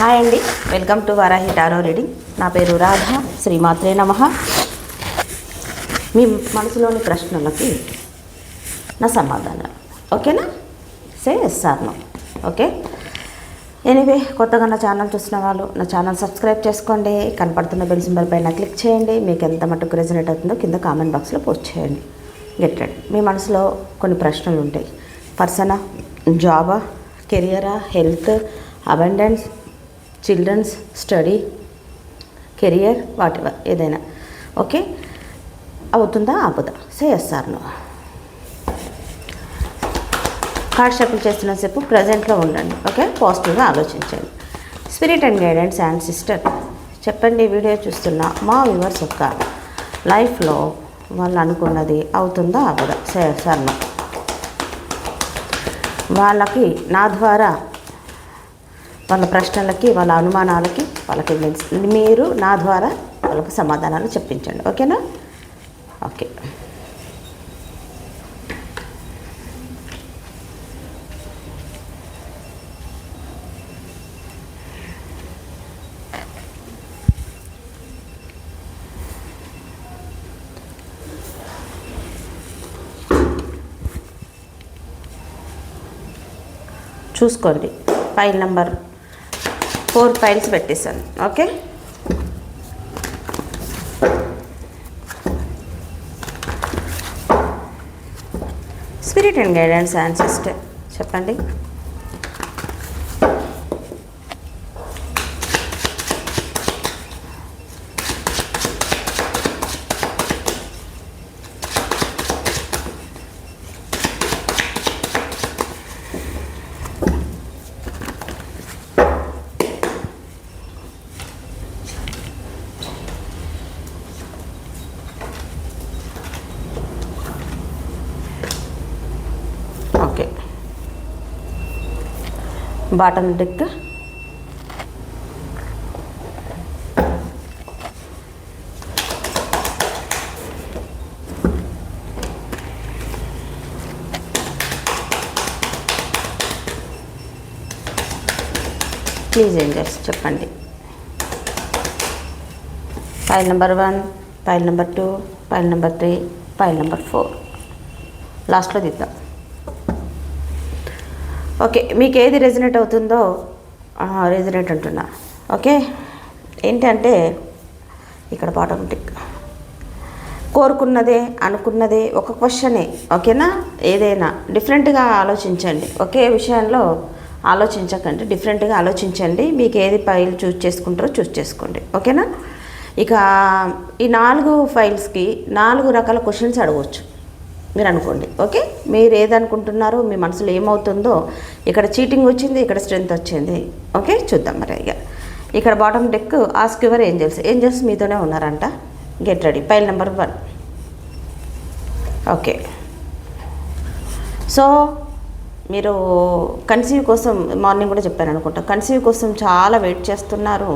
Hi అండి. Welcome to Varahi tarot reading. నా పేరు రాధ శ్రీమాత్రే నమ. మీ మనసులోని ప్రశ్నలకి నా సమాధానం ఓకేనా? సే ఎస్ సార్నో. ఓకే? ఎనీవే కొత్తగా నా ఛానల్ చూసిన వాళ్ళు నా ఛానల్ సబ్స్క్రైబ్ చేసుకోండి. కనపడుతున్న బెల్ సింబల్ పైన క్లిక్ చేయండి. మీకు ఎంత మటుకు రెజనేట్ అవుతుందో కింద కామెంట్ బాక్స్లో పోస్ట్ చేయండి. గెట్ రెడ్ మీ మనసులో కొన్ని ప్రశ్నలు ఉంటాయి. పర్సనా? జాబా? కెరియరా? Health? Abundance? Children's study career what ఏదైనా. ఓకే అవుతుందా? ఆపుదా. సే ఎస్ కార్డ్ షఫిల్ చేస్తున్న సేపు ప్రజెంట్లో ఉండండి. ఓకే పాజిటివ్గా ఆలోచించండి. Spirit and guidance and sister చెప్పండి వీడియో చూస్తున్న మా వ్యూవర్స్ యొక్క లైఫ్లో వాళ్ళు అనుకున్నది అవుతుందా? అవ్వదా సరే సార్ వాళ్ళకి నా ద్వారా వాళ్ళ ప్రశ్నలకి వాళ్ళ అనుమానాలకి వాళ్ళకి మీరు నా ద్వారా వాళ్ళకి సమాధానాలు చెప్పించండి. ఓకేనా? ఓకే. చూసుకోండి. ఫైల్ నెంబర్ ఫోర్ ఫైల్స్ పెట్టేశాను. Okay? Spirit and guidance and చెప్పండి okay bottom deck. Please angels చెప్పండి. File number one file number two file number three file number four. లాస్ట్లో తీద్దాం ఓకే మీకు ఏది రెజినేట్ అవుతుందో రెజినేట్ అంటున్నా. ఓకే? ఏంటంటే ఇక్కడ బాటమ్ టిక్ కోరుకున్నదే అనుకున్నదే ఒక క్వశ్చనే ఓకేనా? ఏదైనా డిఫరెంట్గా ఆలోచించండి. ఒకే విషయంలో ఆలోచించకండి డిఫరెంట్గా ఆలోచించండి. మీకు ఏది ఫైల్ చూస్ చేసుకుంటారో చూస్ చేసుకోండి. ఓకేనా? ఇక ఈ నాలుగు ఫైల్స్కి నాలుగు రకాల క్వశ్చన్స్ అడగవచ్చు మీరు అనుకోండి ఓకే? మీరు ఏదనుకుంటున్నారో మీ మనసులో ఏమవుతుందో ఇక్కడ చీటింగ్ వచ్చింది ఇక్కడ స్ట్రెంత్ వచ్చింది ఓకే? చూద్దాం మరి ఇక ఇక్కడ bottom deck ask your angels. Angels మీతోనే ఉన్నారంట. Get ready. File number one. Okay. So మీరు కన్సీవ్ కోసం మార్నింగ్ కూడా చెప్పాను అనుకుంటా కన్సీవ్ కోసం చాలా వెయిట్ చేస్తున్నారు.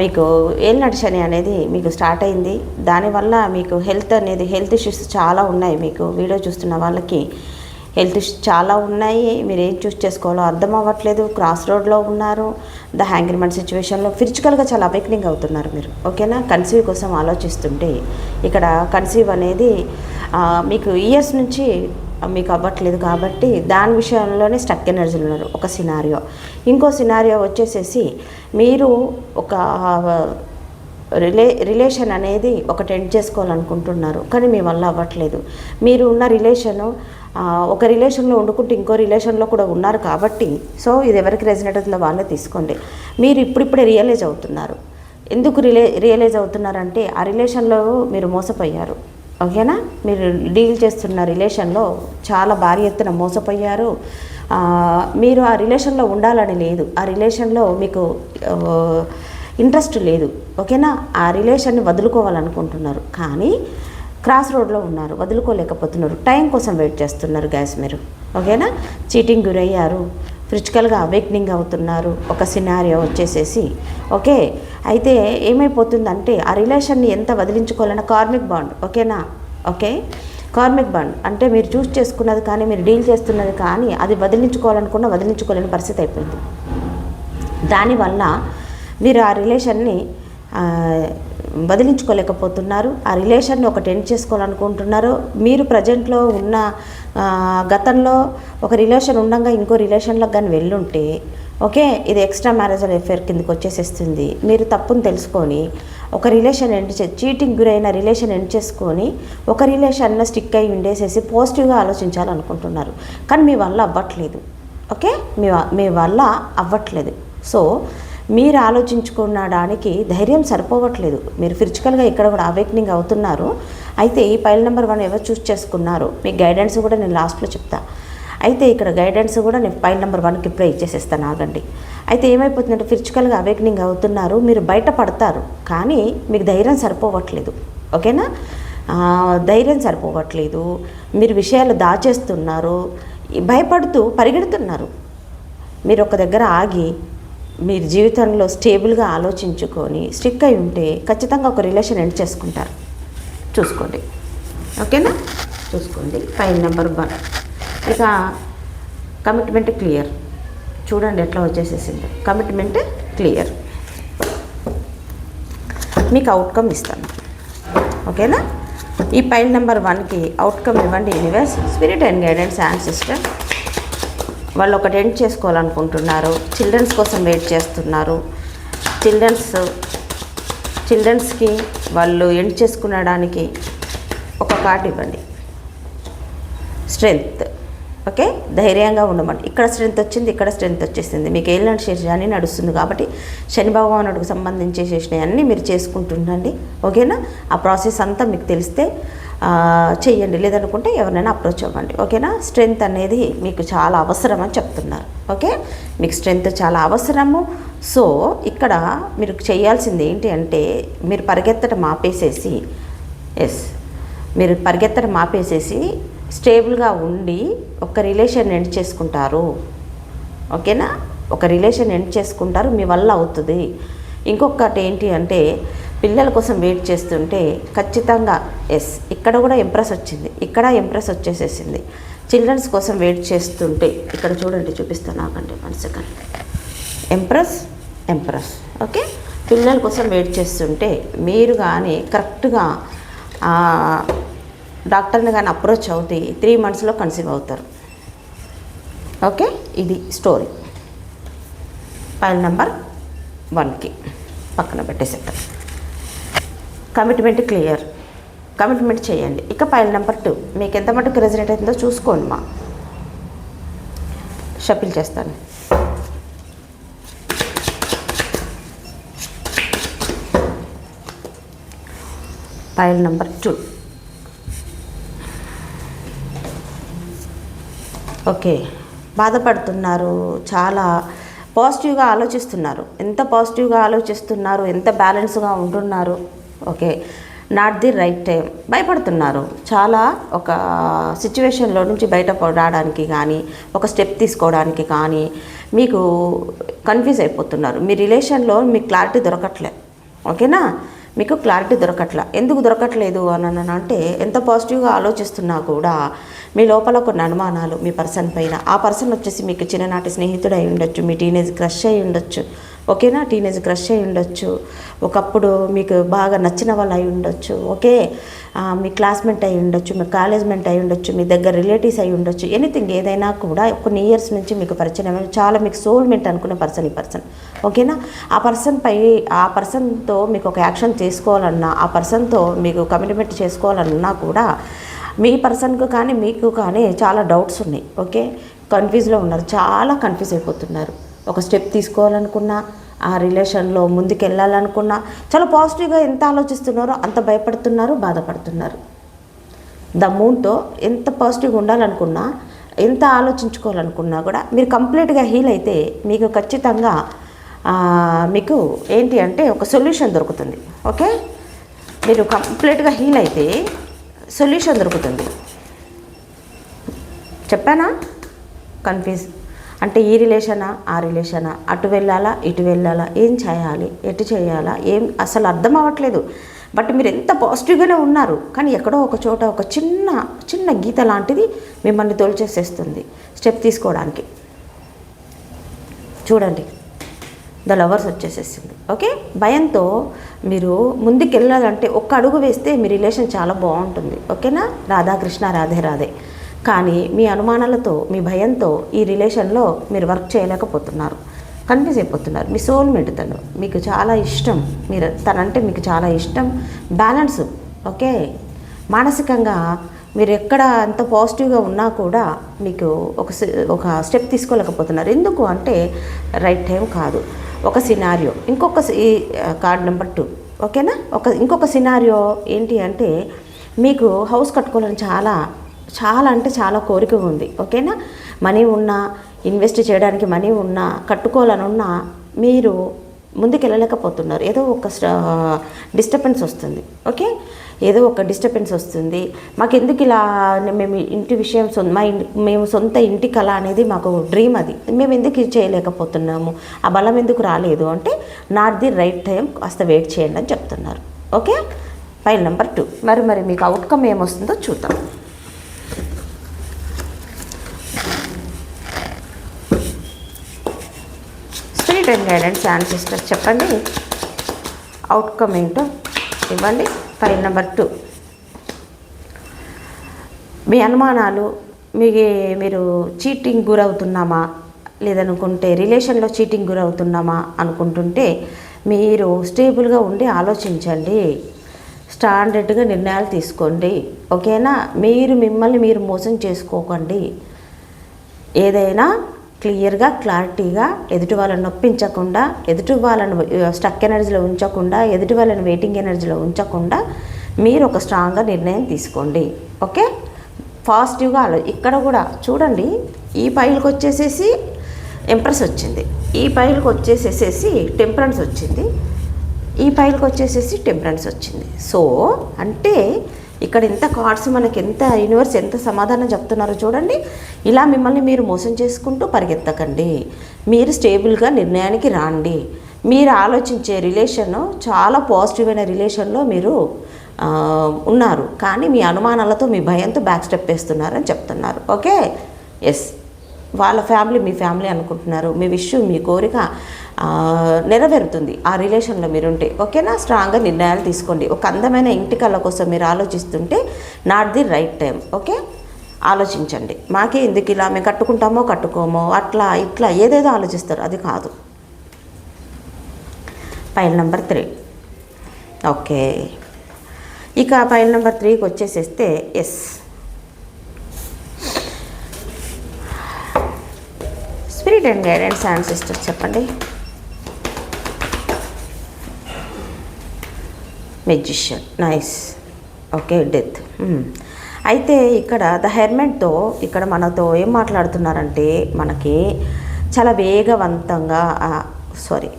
మీకు ఏలినాటి శని అనేది మీకు స్టార్ట్ అయింది. దానివల్ల మీకు హెల్త్ అనేది హెల్త్ ఇష్యూస్ చాలా ఉన్నాయి మీకు. వీడియో చూస్తున్న వాళ్ళకి హెల్త్ ఇష్యూస్ చాలా ఉన్నాయి. మీరు ఏం చూస్ చేసుకోవాలో అర్థం అవ్వట్లేదు. క్రాస్ రోడ్లో ఉన్నారు. ద హ్యాంగ్రిమెంట్ సిచ్యువేషన్లో ఫిజికల్గా చాలా అవేక్నింగ్ అవుతున్నారు మీరు. ఓకేనా కన్సీవ్ కోసం ఆలోచిస్తుంటే ఇక్కడ కన్సీవ్ అనేది మీకు ఇయర్స్ నుంచి మీకు అవ్వట్లేదు కాబట్టి దాని విషయంలోనే స్టక్ ఎనర్జీలు ఉన్నారు. ఒక సినారియో ఇంకో సినారియో వచ్చేసేసి మీరు ఒక రిలే రిలేషన్ అనేది ఒకటి ఎండ్ చేసుకోవాలనుకుంటున్నారు. కానీ మీ వల్ల అవ్వట్లేదు. మీరు ఉన్న రిలేషను ఒక రిలేషన్లో వండుకుంటూ ఇంకో రిలేషన్లో కూడా ఉన్నారు కాబట్టి సో ఇది ఎవరికి రెజినేట్ అవుతుందో వాళ్ళే తీసుకోండి. మీరు ఇప్పుడిప్పుడే రియలైజ్ అవుతున్నారు. ఎందుకు రిలే రియలైజ్ అవుతున్నారంటే ఆ రిలేషన్లో మీరు మోసపోయారు. ఓకేనా? మీరు డీల్ చేస్తున్న రిలేషన్లో చాలా భారీ ఎత్తున మోసపోయారు. మీరు ఆ రిలేషన్లో ఉండాలని లేదు. ఆ రిలేషన్లో మీకు ఇంట్రెస్ట్ లేదు. ఓకేనా? ఆ రిలేషన్ని వదులుకోవాలనుకుంటున్నారు. కానీ క్రాస్ రోడ్లో ఉన్నారు. వదులుకోలేకపోతున్నారు. టైం కోసం వెయిట్ చేస్తున్నారు గ్యాస్ మీరు. ఓకేనా? చీటింగ్ గురయ్యారు. ఫిజికల్గా అవేక్నింగ్ అవుతున్నారు. ఒక సినారియో వచ్చేసేసి. ఓకే? అయితే ఏమైపోతుందంటే ఆ రిలేషన్ని ఎంత వదిలించుకోవాలన్నా కార్మిక్ బాండ్ ఓకేనా? ఓకే? కార్మిక్ బాండ్ అంటే మీరు చూస్ చేసుకున్నది కానీ మీరు డీల్ చేస్తున్నది కానీ అది వదిలించుకోవాలనుకున్న వదిలించుకోలేని పరిస్థితి అయిపోయింది. దానివల్ల మీరు ఆ రిలేషన్ని వదిలించుకోలేకపోతున్నారు ఆ రిలేషన్ని ఒకటి ఎండ్ చేసుకోవాలనుకుంటున్నారు. మీరు ప్రజెంట్లో ఉన్న గతంలో ఒక రిలేషన్ ఉండగా ఇంకో రిలేషన్లోకి కానీ వెళ్ళుంటే ఓకే ఇది ఎక్స్ట్రా మ్యారేజ్ ఎఫేర్ కిందకి వచ్చేసేస్తుంది. మీరు తప్పును తెలుసుకొని ఒక రిలేషన్ ఎండ్ చే చీటింగ్ గురైన రిలేషన్ ఎండ్ చేసుకొని ఒక రిలేషన్లో స్టిక్ అయి ఉండేసేసి పాజిటివ్గా ఆలోచించాలనుకుంటున్నారు. కానీ మీ వల్ల అవ్వట్లేదు. ఓకే? మీ మీ వల్ల అవ్వట్లేదు. సో మీరు ఆలోచించుకునడానికి ధైర్యం సరిపోవట్లేదు. మీరు ఫిజికల్గా ఇక్కడ కూడా అవేక్నింగ్ అవుతున్నారు. అయితే ఈ పైల్ నెంబర్ వన్ ఎవరు చూస్ చేసుకున్నారు? మీ గైడెన్స్ కూడా నేను లాస్ట్లో చెప్తా. అయితే ఇక్కడ గైడెన్స్ కూడా నేను ఫైల్ నెంబర్ వన్కి ఇప్పుడే ఇచ్చేసేస్తాను ఆగండి అయితే ఏమైపోతుందంటే ఫిజికల్గా అవేక్నింగ్ అవుతున్నారు. మీరు బయటపడతారు కానీ మీకు ధైర్యం సరిపోవట్లేదు. ఓకేనా? ధైర్యం సరిపోవట్లేదు. మీరు విషయాలు దాచేస్తున్నారు. భయపడుతూ పరిగెడుతున్నారు. మీరు ఒక దగ్గర ఆగి మీరు జీవితంలో స్టేబుల్గా ఆలోచించుకొని స్టిక్ అయి ఉంటే ఖచ్చితంగా ఒక రిలేషన్ ఎండ్ చేసుకుంటారు. చూసుకోండి. ఓకేనా? చూసుకోండి. File number one. ఇక కమిట్మెంట్ క్లియర్. చూడండి ఎట్లా వచ్చేసేసింది. Commitment clear. మీకు అవుట్కమ్ ఇస్తాను. ఓకేనా? ఈ ఫైల్ నెంబర్ వన్కి అవుట్కమ్ ఇవ్వండి. Universe spirit and guidance and sister వాళ్ళు ఒకటి ఎండ్ చేసుకోవాలనుకుంటున్నారు. చిల్డ్రన్స్ కోసం వెయిట్ చేస్తున్నారు. చిల్డ్రన్స్ చిల్డ్రన్స్కి వాళ్ళు ఎండ్ చేసుకునడానికి ఒక కార్డు ఇవ్వండి. స్ట్రెంగ్త్. ఓకే? ధైర్యంగా ఉండమండి. ఇక్కడ స్ట్రెంత్ వచ్చింది ఇక్కడ స్ట్రెంత్ వచ్చేసింది. మీకు ఏళ్ళని శేషి అని నడుస్తుంది కాబట్టి శని భగవానుడికి సంబంధించి చేసినవన్నీ మీరు చేసుకుంటుండండి. ఓకేనా? ఆ ప్రాసెస్ అంతా మీకు తెలిస్తే చేయండి. లేదనుకుంటే ఎవరినైనా అప్రోచ్ అవ్వండి. ఓకేనా? స్ట్రెంత్ అనేది మీకు చాలా అవసరం అని చెప్తున్నారు. ఓకే? మీకు స్ట్రెంత్ చాలా అవసరము. సో ఇక్కడ మీరు చేయాల్సింది ఏంటి అంటే మీరు పరిగెత్తడం ఆపేసేసి ఎస్ మీరు పరిగెత్తడం ఆపేసేసి స్టేబుల్గా ఉండి ఒక రిలేషన్ ఎండ్ చేసుకుంటారు. ఓకేనా? ఒక రిలేషన్ ఎండ్ చేసుకుంటారు. మీ వల్ల అవుతుంది. ఇంకొకటి ఏంటి అంటే పిల్లల కోసం వెయిట్ చేస్తుంటే ఖచ్చితంగా ఎస్. ఇక్కడ కూడా ఇంప్రెస్ వచ్చింది. ఇక్కడ ఇంప్రెస్ వచ్చేసేసింది. చిల్డ్రన్స్ కోసం వెయిట్ చేస్తుంటే ఇక్కడ చూడండి చూపిస్తాను నాకండి one second. Empress? Empress. Okay? పిల్లల కోసం వెయిట్ చేస్తుంటే మీరు కానీ కరెక్ట్గా డాక్టర్ని కానీ అప్రోచ్ అవుతే త్రీ మంత్స్లో కన్సీవ్ అవుతారు. ఓకే? ఇది స్టోరీ. ఫైల్ నెంబర్ వన్కి పక్కన పెట్టేసేద్దాం. కమిట్మెంట్ క్లియర్ కమిట్మెంట్ చేయండి. ఇక ఫైల్ నెంబర్ టూ మీకు ఎంత మటుకు రెజినేట్ అవుతుందో చూసుకోండి మా. షఫిల్ చేస్తాను. File number two okay. బాధపడుతున్నారు. చాలా పాజిటివ్గా ఆలోచిస్తున్నారు. ఎంత పాజిటివ్గా ఆలోచిస్తున్నారు? ఎంత బ్యాలెన్స్గా ఉంటున్నారు? Okay. Not the right time. భయపడుతున్నారు. చాలా ఒక సిచ్యువేషన్లో నుంచి బయట రావడానికి కానీ ఒక స్టెప్ తీసుకోవడానికి కానీ మీకు కన్ఫ్యూజ్ అయిపోతున్నారు. మీ రిలేషన్లో మీకు క్లారిటీ దొరకట్లే. ఓకేనా? మీకు క్లారిటీ దొరకట్లే. ఎందుకు దొరకట్లేదు అని అని అంటే ఎంత పాజిటివ్గా ఆలోచిస్తున్నా కూడా మీ లోపల కొన్ని అనుమానాలు మీ పర్సన్ పైన. ఆ పర్సన్ వచ్చేసి మీకు చిన్ననాటి స్నేహితుడు అయి ఉండొచ్చు మీ టీనేజ్ క్రష్ అయి ఉండొచ్చు. ఓకేనా? టీనేజ్ క్రష్ అయి ఉండొచ్చు. ఒకప్పుడు మీకు బాగా నచ్చిన వాళ్ళు అయి ఉండొచ్చు. ఓకే? మీ క్లాస్మేట్ అయి ఉండొచ్చు మీ కాలేజ్మెంట్ అయి ఉండొచ్చు మీ దగ్గర రిలేటివ్స్ అయి ఉండొచ్చు. ఎనీథింగ్ ఏదైనా కూడా కొన్ని ఇయర్స్ నుంచి మీకు పరిచయం చాలా మీకు సోల్మేట్ అనుకునే పర్సన్ ఈ పర్సన్ ఓకేనా? ఆ పర్సన్ పై ఆ పర్సన్తో మీకు ఒక యాక్షన్ చేసుకోవాలన్నా ఆ పర్సన్తో మీకు కమిట్మెంట్ చేసుకోవాలన్నా కూడా మీ పర్సన్కు కానీ మీకు కానీ చాలా డౌట్స్ ఉన్నాయి. ఓకే? కన్ఫ్యూజ్లో ఉన్నారు. చాలా కన్ఫ్యూజ్ అయిపోతున్నారు. ఒక స్టెప్ తీసుకోవాలనుకున్నా ఆ రిలేషన్లో ముందుకెళ్ళాలనుకున్నా చాలా పాజిటివ్గా ఎంత ఆలోచిస్తున్నారో అంత భయపడుతున్నారు బాధపడుతున్నారు. ద మూన్తో ఎంత పాజిటివ్గా ఉండాలనుకున్నా ఎంత ఆలోచించుకోవాలనుకున్నా కూడా మీరు కంప్లీట్గా హీల్ అయితే మీకు ఖచ్చితంగా మీకు ఏంటి అంటే ఒక సొల్యూషన్ దొరుకుతుంది. ఓకే? మీరు కంప్లీట్గా హీల్ అయితే సొల్యూషన్ దొరుకుతుంది. చెప్పానా? కన్ఫ్యూజ్ అంటే ఈ రిలేషనా ఆ రిలేషనా? అటు వెళ్ళాలా ఇటు వెళ్ళాలా? ఏం చేయాలి? ఎటు చేయాలా? ఏం అసలు అర్థం అవ్వట్లేదు. బట్ మీరు ఎంత పాజిటివ్గానే ఉన్నారు. కానీ ఎక్కడో ఒక చోట ఒక చిన్న చిన్న గీత లాంటిది మిమ్మల్ని తోల్చేసేస్తుంది. స్టెప్ తీసుకోవడానికి. చూడండి. The lovers వచ్చేసేసింది. ఓకే భయంతో మీరు ముందుకు వెళ్ళాలంటే ఒక్క అడుగు వేస్తే మీ రిలేషన్ చాలా బాగుంటుంది. ఓకేనా రాధాకృష్ణ రాధే రాధే. కానీ మీ అనుమానాలతో మీ భయంతో ఈ రిలేషన్లో మీరు వర్క్ చేయలేకపోతున్నారు. కన్ఫ్యూజ్ అయిపోతున్నారు. మీ సోల్మేట్ తను. మీకు చాలా ఇష్టం. మీరు తనంటే మీకు చాలా ఇష్టం. Balance okay? మానసికంగా మీరు ఎక్కడ అంత పాజిటివ్గా ఉన్నా కూడా మీకు ఒక ఒక స్టెప్ తీసుకోలేకపోతున్నారు. ఎందుకు అంటే రైట్ టైం కాదు. ఒక సినారియో. ఇంకొక ఈ కార్డ్ నెంబర్ టూ. ఓకేనా? ఒక ఇంకొక సినారియో ఏంటి అంటే మీకు హౌస్ కట్టుకోవాలని చాలా చాలా అంటే చాలా కోరిక ఉంది ఓకేనా? మనీ ఉన్నా ఇన్వెస్ట్ చేయడానికి మనీ ఉన్నా కట్టుకోవాలని ఉన్నా మీరు ముందుకెళ్ళలేకపోతున్నారు. ఏదో ఒక డిస్టర్బెన్స్ వస్తుంది ఓకే? ఏదో ఒక డిస్టర్బెన్స్ వస్తుంది. మాకు ఎందుకు ఇలా మేము ఇంటి విషయం మా ఇంటి మేము సొంత ఇంటి కళ అనేది మాకు డ్రీమ్ అది. మేము ఎందుకు ఇది చేయలేకపోతున్నాము? ఆ బలం ఎందుకు రాలేదు? అంటే నాట్ ది రైట్ టైం కాస్త వెయిట్ చేయండి అని చెప్తున్నారు ఓకే? File number two. మరి మరి మీకు అవుట్కమ్ ఏమొస్తుందో చూద్దాం. Spirit and guidance ancestor sister చెప్పండి. అవుట్కమ్ ఏంటో ఇవ్వండి. ఫైల్ నెంబర్ టూ మీ అనుమానాలు మీ మీరు చీటింగ్ గురవుతున్నామా? లేదనుకుంటే రిలేషన్లో చీటింగ్ గురవుతున్నామా అనుకుంటుంటే మీరు స్టేబుల్గా ఉండి ఆలోచించండి. స్టాండర్డ్గా నిర్ణయాలు తీసుకోండి. ఓకేనా? మీరు మిమ్మల్ని మీరు మోసం చేసుకోకండి. ఏదైనా క్లియర్గా క్లారిటీగా ఎదుటి వాళ్ళని నొప్పించకుండా ఎదుటి వాళ్ళని స్టక్ ఎనర్జీలో ఉంచకుండా ఎదుటి వాళ్ళని వెయిటింగ్ ఎనర్జీలో ఉంచకుండా మీరు ఒక స్ట్రాంగ్గా నిర్ణయం తీసుకోండి. ఓకే? పాజిటివ్గా ఆలో ఇక్కడ కూడా చూడండి ఈ పైలకి వచ్చేసేసి ఎంప్రెస్ వచ్చింది. ఈ పైలకి వచ్చేసేసేసి టెంపరెన్స్ వచ్చింది. ఈ పైలకి వచ్చేసేసి టెంపరెన్స్ వచ్చింది. సో అంటే ఇక్కడ ఎంత కార్డ్స్ మనకి ఎంత యూనివర్స్ ఎంత సమాధానం చెప్తున్నారో చూడండి. ఇలా మిమ్మల్ని మీరు మోసం చేసుకుంటూ పరిగెత్తకండి. మీరు స్టేబుల్గా నిర్ణయానికి రాండి. మీరు ఆలోచించే రిలేషన్ చాలా పాజిటివ్ అయిన రిలేషన్లో మీరు ఉన్నారు. కానీ మీ అనుమానాలతో మీ భయంతో బ్యాక్ స్టెప్ వేస్తున్నారని చెప్తున్నారు. ఓకే ఎస్ వాళ్ళ ఫ్యామిలీ మీ ఫ్యామిలీ అనుకుంటున్నారు. మీ విష్ మీ కోరిక నెరవేరుతుంది. ఆ రిలేషన్లో మీరుంటే. ఓకేనా? స్ట్రాంగ్గా నిర్ణయాలు తీసుకోండి. ఒక అందమైన ఇంటి కళ్ళ కోసం మీరు ఆలోచిస్తుంటే not the right time. Okay? ఆలోచించండి. మాకే ఎందుకు ఇలా? మేము కట్టుకుంటామో కట్టుకోమో? అట్లా ఇట్లా ఏదేదో ఆలోచిస్తారు. అది కాదు. File number three. ఓకే. ఇక ఫైల్ నెంబర్ త్రీకి వచ్చేసేస్తే yes. Spirit and guidance and చెప్పండి. మెజిషియన్ నైస్ ఓకే డెత్ అయితే ఇక్కడ ద హెర్మెట్తో ఇక్కడ మనతో ఏం మాట్లాడుతున్నారంటే మనకి చాలా వేగవంతంగా సారీ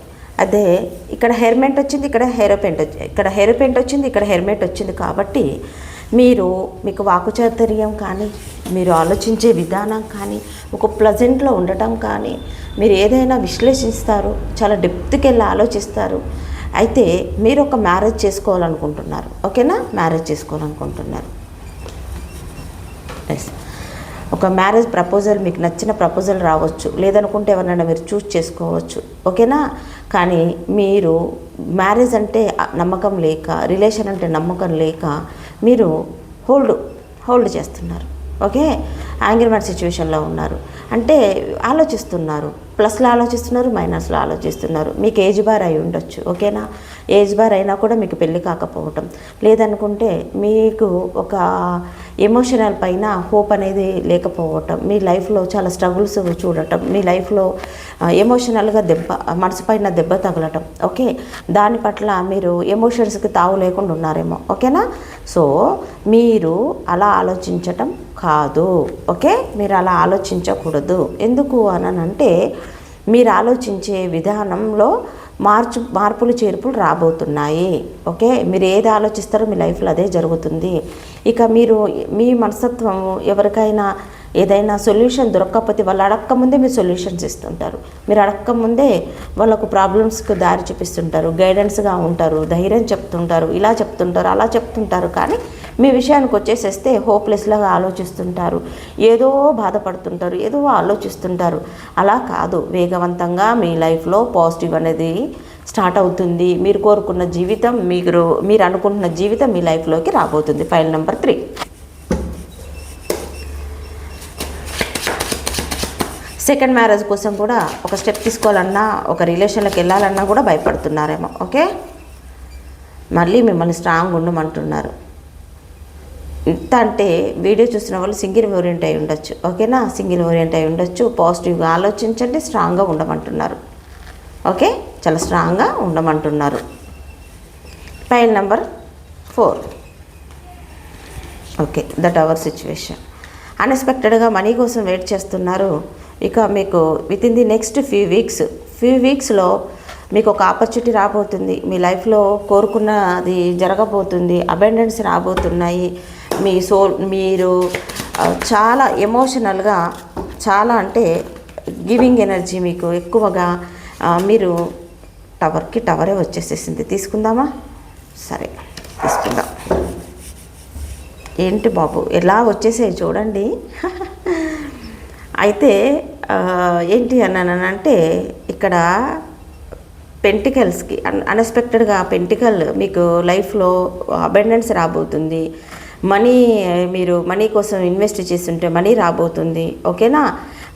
అదే ఇక్కడ హెర్మెంట్ వచ్చింది ఇక్కడ హెరోపెంట్ వచ్చింది ఇక్కడ హెరోపెంట్ వచ్చింది ఇక్కడ హెర్మెట్ వచ్చింది కాబట్టి మీరు మీకు వాకుచాతుర్యం కానీ మీరు ఆలోచించే విధానం కానీ ఒక ప్లజెంట్లో ఉండటం కానీ మీరు ఏదైనా విశ్లేషిస్తారు చాలా డెప్త్కి వెళ్ళి ఆలోచిస్తారు. అయితే మీరు ఒక మ్యారేజ్ చేసుకోవాలనుకుంటున్నారు. ఓకేనా? మ్యారేజ్ చేసుకోవాలనుకుంటున్నారు. ఎస్ ఒక మ్యారేజ్ ప్రపోజల్ మీకు నచ్చిన ప్రపోజల్ రావచ్చు. లేదనుకుంటే ఎవరినైనా మీరు చూస్ చేసుకోవచ్చు. ఓకేనా? కానీ మీరు మ్యారేజ్ అంటే నమ్మకం లేక రిలేషన్ అంటే నమ్మకం లేక మీరు హోల్డ్ హోల్డ్ చేస్తున్నారు. ఓకే? యాంగ్రిమెంట్ సిచ్యువేషన్లో ఉన్నారు. అంటే ఆలోచిస్తున్నారు. ప్లస్లో ఆలోచిస్తున్నారు మైనస్లో ఆలోచిస్తున్నారు. మీకు ఏజ్ బార్ అయి ఉండొచ్చు. ఓకేనా? ఏజ్ బార్ అయినా కూడా మీకు పెళ్ళి కాకపోవటం. లేదనుకుంటే మీకు ఒక ఎమోషనల్ పైన హోప్ అనేది లేకపోవటం. మీ లైఫ్లో చాలా స్ట్రగుల్స్ చూడటం. మీ లైఫ్లో ఎమోషనల్గా దెబ్బ మనసు పైన దెబ్బ తగలటం. ఓకే? దాని పట్ల మీరు ఎమోషన్స్కి తావు లేకుండా ఉన్నారేమో. ఓకేనా? సో మీరు అలా ఆలోచించటం కాదు. ఓకే? మీరు అలా ఆలోచించకూడదు. ఎందుకు అనంటే మీరు ఆలోచించే విధానంలో మార్చు మార్పులు చేర్పులు రాబోతున్నాయి. ఓకే? మీరు ఏది ఆలోచిస్తారో మీ లైఫ్లో అదే జరుగుతుంది. ఇక మీరు మీ మనస్తత్వం ఎవరికైనా ఏదైనా సొల్యూషన్ దొరకకపోతే వాళ్ళు అడక్క ముందే మీరు సొల్యూషన్స్ ఇస్తుంటారు. మీరు అడక్క ముందే వాళ్ళకు ప్రాబ్లమ్స్కి దారి చూపిస్తుంటారు. గైడెన్స్గా ఉంటారు. ధైర్యం చెప్తుంటారు. ఇలా చెప్తుంటారు అలా చెప్తుంటారు. కానీ మీ విషయానికి వచ్చేసేస్తే హోప్లెస్లాగా ఆలోచిస్తుంటారు. ఏదో బాధపడుతుంటారు ఏదో ఆలోచిస్తుంటారు. అలా కాదు. వేగవంతంగా మీ లైఫ్లో పాజిటివ్ అనేది స్టార్ట్ అవుతుంది. మీరు కోరుకున్న జీవితం మీరు మీరు అనుకుంటున్న జీవితం మీ లైఫ్లోకి రాబోతుంది. File number three second marriage కోసం కూడా ఒక స్టెప్ తీసుకోవాలన్నా ఒక రిలేషన్లోకి వెళ్ళాలన్నా కూడా భయపడుతున్నారేమో. ఓకే మళ్ళీ మిమ్మల్ని స్ట్రాంగ్ ఉండమంటున్నారు. ఇంత అంటే వీడియో చూసిన వాళ్ళు సింగిల్ ఓరియంట్ అయి ఉండొచ్చు ఓకేనా? సింగిల్ ఓరియంట్ అయి ఉండొచ్చు పాజిటివ్గా ఆలోచించండి స్ట్రాంగ్గా ఉండమంటున్నారు ఓకే? చాలా స్ట్రాంగ్గా ఉండమంటున్నారు. పైన number four okay that hour situation అన్ఎక్స్పెక్టెడ్గా మనీ కోసం వెయిట్ చేస్తున్నారు. ఇక మీకు within the next few weeks few వీక్స్లో మీకు ఒక ఆపర్చునిటీ రాబోతుంది. మీ లైఫ్లో కోరుకున్నది జరగబోతుంది అబెండెన్స్ రాబోతున్నాయి. మీ సోల్ మీరు చాలా ఎమోషనల్గా చాలా అంటే గివింగ్ ఎనర్జీ మీకు ఎక్కువగా మీరు టవర్కి టవరే వచ్చేసేసింది. తీసుకుందామా? సరే తీసుకుందాం. ఏంటి బాబు ఎలా వచ్చేసాయి చూడండి. అయితే ఏంటి అన్నానంటే ఇక్కడ పెంటికల్స్కి అన్ అన్ఎక్స్పెక్టెడ్గా పెంటికల్ మీకు లైఫ్లో అబెండెన్స్ రాబోతుంది. మనీ మీరు మనీ కోసం ఇన్వెస్ట్ చేస్తుంటే మనీ రాబోతుంది ఓకేనా?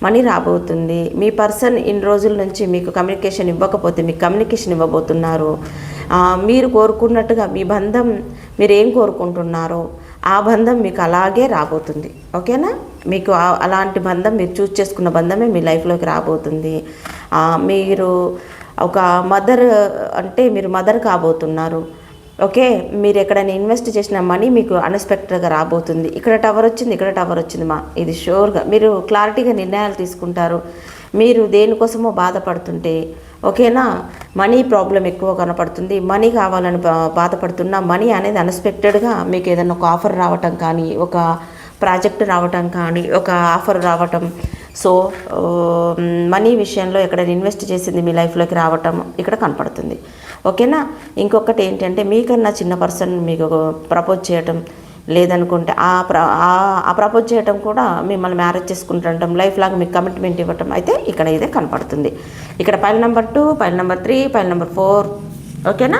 మనీ రాబోతుంది. మీ పర్సన్ ఇన్ని రోజుల నుంచి మీకు కమ్యూనికేషన్ ఇవ్వకపోతే మీకు కమ్యూనికేషన్ ఇవ్వబోతున్నారు. మీరు కోరుకున్నట్టుగా మీ బంధం మీరు ఏం కోరుకుంటున్నారో ఆ బంధం మీకు అలాగే రాబోతుంది ఓకేనా? మీకు అలాంటి బంధం మీరు చూస్ చేసుకున్న బంధమే మీ లైఫ్లోకి రాబోతుంది. మీరు ఒక మదర్ అంటే మీరు మదర్ కాబోతున్నారు. ఓకే మీరు ఎక్కడైనా ఇన్వెస్ట్ చేసిన మనీ మీకు అన్ఎక్స్పెక్టెడ్గా రాబోతుంది. ఇక్కడ టవర్ వచ్చింది ఇక్కడ టవర్ వచ్చింది మా. ఇది షూర్గా మీరు క్లారిటీగా నిర్ణయాలు తీసుకుంటారు. మీరు దేనికోసమో బాధపడుతుంటే ఓకేనా? మనీ ప్రాబ్లం ఎక్కువ కనపడుతుంది. మనీ కావాలని బా- బాధపడుతున్న మనీ అనేది అన్ఎక్స్పెక్టెడ్గా మీకు ఏదైనా ఒక ఆఫర్ రావటం కానీ ఒక ప్రాజెక్ట్ రావటం కానీ ఒక ఆఫర్ రావటం. సో మనీ విషయంలో ఎక్కడైనా ఇన్వెస్ట్ చేసింది మీ లైఫ్లోకి రావటం ఇక్కడ కనపడుతుంది. ఓకేనా? ఇంకొకటి ఏంటంటే మీకన్నా చిన్న పర్సన్ మీకు ప్రపోజ్ చేయటం లేదనుకుంటే ఆ ప్ర ఆ- ప్రపోజ్ చేయటం కూడా మిమ్మల్ని మ్యారేజ్ చేసుకుంటుండటం లైఫ్ లాగా మీకు కమిట్మెంట్ ఇవ్వటం అయితే ఇక్కడ ఇదే కనపడుతుంది. ఇక్కడ file number two file number three file number four ఓకేనా?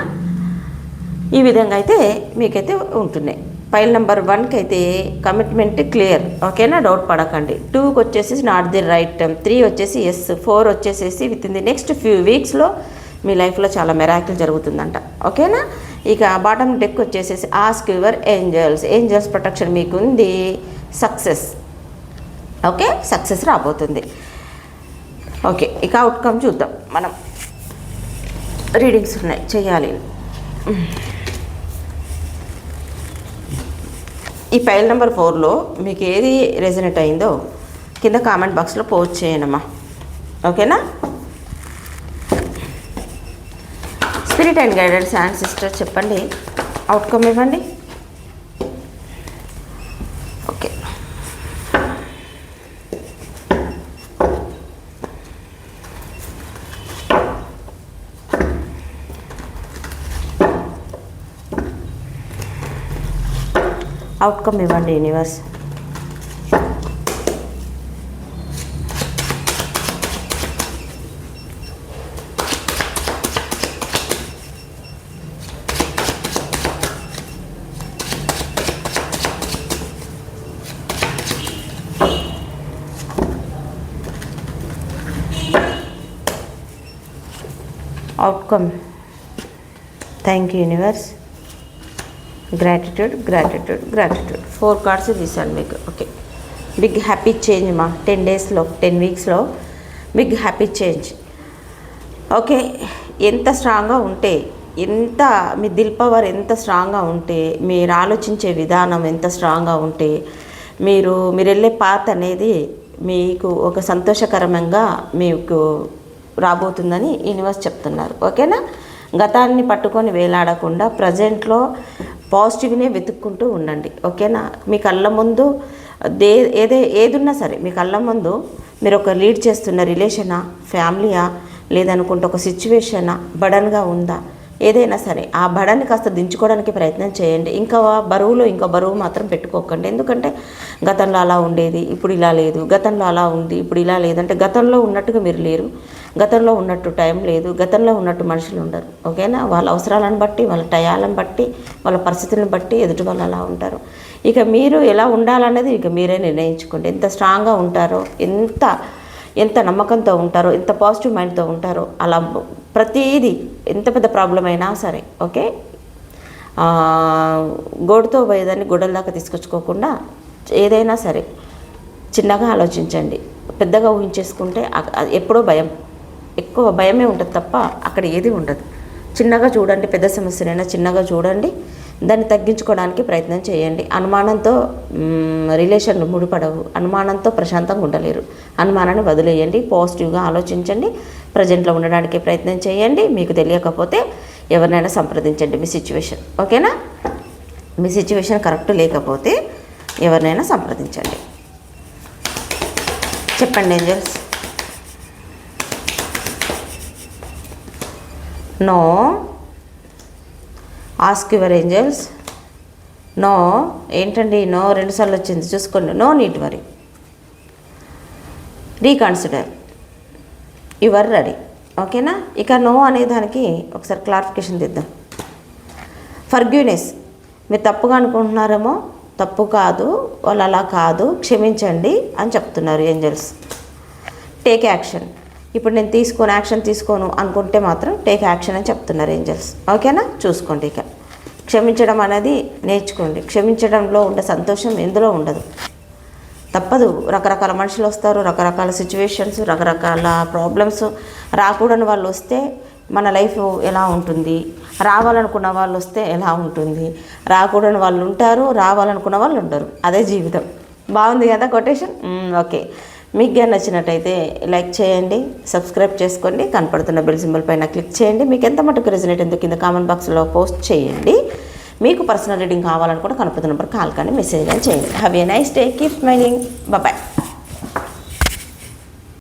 ఈ విధంగా అయితే మీకైతే ఉంటున్నాయి. పైల్ నెంబర్ వన్కి అయితే కమిట్మెంట్ క్లియర్. ఓకేనా? డౌట్ పడకండి. టూకి వచ్చేసి not the right. Time three వచ్చేసి ఎస్. ఫోర్ వచ్చేసేసి within the next few వీక్స్లో మీ లైఫ్లో చాలా మెరాకిల్ జరుగుతుందంట. ఓకేనా? ఇక బాటమ్ డెక్ వచ్చేసేసి ask your angels angels protection మీకు ఉంది సక్సెస్ ఓకే? సక్సెస్ రాబోతుంది. ఓకే ఇక అవుట్కమ్ చూద్దాం. మనం రీడింగ్స్ ఉన్నాయి. చేయాలి. ఈ ఫైల్ నెంబర్ ఫోర్లో మీకు ఏది రెజనేట్ అయిందో కింద కామెంట్ బాక్స్లో పోస్ట్ చేయనమ్మా ఓకేనా? Spirit and guidance and sister చెప్పండి. అవుట్కమ్ ఇవ్వండి. ఓకే అవుట్కమ్ ఇవ్వండి universe outcome thank you universe gratitude gratitude gratitude four cards తీసాను మీకు ఓకే బిగ్ హ్యాపీ చేంజ్ మా టెన్ డేస్లో టెన్ వీక్స్లో బిగ్ హ్యాపీ చేంజ్ ఓకే ఎంత స్ట్రాంగ్గా ఉంటే ఎంత మీ దిల్ పవర్ ఎంత స్ట్రాంగ్గా ఉంటే మీరు ఆలోచించే విధానం ఎంత స్ట్రాంగ్గా ఉంటే మీరు మీరు వెళ్ళే పాత్ అనేది మీకు ఒక సంతోషకరంగా మీకు రాబోతుందని యూనివర్స్ చెప్తున్నారు. ఓకేనా? గతాన్ని పట్టుకొని వేలాడకుండా ప్రజెంట్లో పాజిటివ్నే వెతుక్కుంటూ ఉండండి. ఓకేనా? మీ కళ్ళ ముందు దే ఏదే ఏదున్నా సరే మీ కళ్ళ ముందు మీరు ఒక లీడ్ చేస్తున్న రిలేషనా ఫ్యామిలీయా లేదనుకుంటే ఒక సిచ్యువేషనా బడన్గా ఉందా? ఏదైనా సరే ఆ బడాన్ని కాస్త దించుకోవడానికి ప్రయత్నం చేయండి. ఇంకా బరువులో ఇంకా బరువు మాత్రం పెట్టుకోకండి. ఎందుకంటే గతంలో అలా ఉండేది ఇప్పుడు ఇలా లేదు. గతంలో అలా ఉంది ఇప్పుడు ఇలా లేదంటే గతంలో ఉన్నట్టుగా మీరు లేరు. గతంలో ఉన్నట్టు టైం లేదు. గతంలో ఉన్నట్టు మనుషులు ఉండరు. ఓకేనా? వాళ్ళ అవసరాలను బట్టి వాళ్ళ టయాలను బట్టి వాళ్ళ పరిస్థితులను బట్టి ఎదుటి వాళ్ళు అలా ఉంటారు. ఇక మీరు ఎలా ఉండాలనేది ఇక మీరే నిర్ణయించుకోండి. ఎంత స్ట్రాంగ్గా ఉంటారో ఎంత ఎంత నమ్మకంతో ఉంటారో ఎంత పాజిటివ్ మైండ్తో ఉంటారో అలా ప్రతిదీ ఎంత పెద్ద ప్రాబ్లం అయినా సరే ఓకే గోడుతో పోయేదాన్ని గొడవల దాకా తీసుకొచ్చుకోకుండా ఏదైనా సరే చిన్నగా ఆలోచించండి. పెద్దగా ఊహించేసుకుంటే ఎప్పుడో భయం. ఎక్కువ భయమే ఉంటుంది తప్ప అక్కడ ఏది ఉండదు. చిన్నగా చూడండి పెద్ద సమస్యనైనా చిన్నగా చూడండి. దాన్ని తగ్గించుకోవడానికి ప్రయత్నం చేయండి. అనుమానంతో రిలేషన్లు ముడిపడవు. అనుమానంతో ప్రశాంతంగా ఉండలేరు. అనుమానాన్ని వదిలేయండి. పాజిటివ్గా ఆలోచించండి. ప్రజెంట్లో ఉండడానికి ప్రయత్నం చేయండి. మీకు తెలియకపోతే ఎవరినైనా సంప్రదించండి మీ సిచ్యువేషన్. ఓకేనా? మీ సిచ్యువేషన్ కరెక్ట్ లేకపోతే ఎవరినైనా సంప్రదించండి. చెప్పండి angels. No. Ask your angels no ఏంటండి? నో రెండుసార్లు వచ్చింది. చూసుకోండి. No need worry reconsider your ready ఓకేనా ఇక నో అనే దానికి ఒకసారి క్లారిఫికేషన్ తెద్దాం. ఫర్గ్యూనెస్ మీరు తప్పుగా అనుకుంటున్నారేమో? తప్పు కాదు. వాళ్ళు అలా కాదు. క్షమించండి అని చెప్తున్నారు ఏంజల్స్ టేక్ యాక్షన్ ఇప్పుడు నేను తీసుకోను యాక్షన్ తీసుకోను అనుకుంటే మాత్రం టేక్ యాక్షన్ అని చెప్తున్నారు ఏంజల్స్ ఓకేనా చూసుకోండి ఇక. క్షమించడం అనేది నేర్చుకోండి. క్షమించడంలో ఉండే సంతోషం ఎందులో ఉండదు. తప్పదు. రకరకాల మనుషులు వస్తారు రకరకాల సిచ్యువేషన్స్ రకరకాల ప్రాబ్లమ్స్ రాకూడని వాళ్ళు వస్తే మన లైఫ్ ఎలా ఉంటుంది? రావాలనుకున్న వాళ్ళు వస్తే ఎలా ఉంటుంది? రాకూడని వాళ్ళు ఉంటారు రావాలనుకున్న వాళ్ళు ఉండరు. అదే జీవితం. బాగుంది కదా కొటేషన్ ఓకే మీకు కానీ నచ్చినట్టయితే లైక్ చేయండి సబ్స్క్రైబ్ చేసుకోండి కనపడుతున్న బెల్ సింబల్ పైన క్లిక్ చేయండి. మీకు ఎంత మటుకు రెజినేట్ ఎందుకు కింద కామెంట్ బాక్స్లో పోస్ట్ చేయండి. మీకు పర్సనల్ రీడింగ్ కావాలని కూడా కనపడుతున్న నెంబర్ కాల్ కానీ మెసేజ్ కానీ చేయండి. Have a nice day keep smiling bye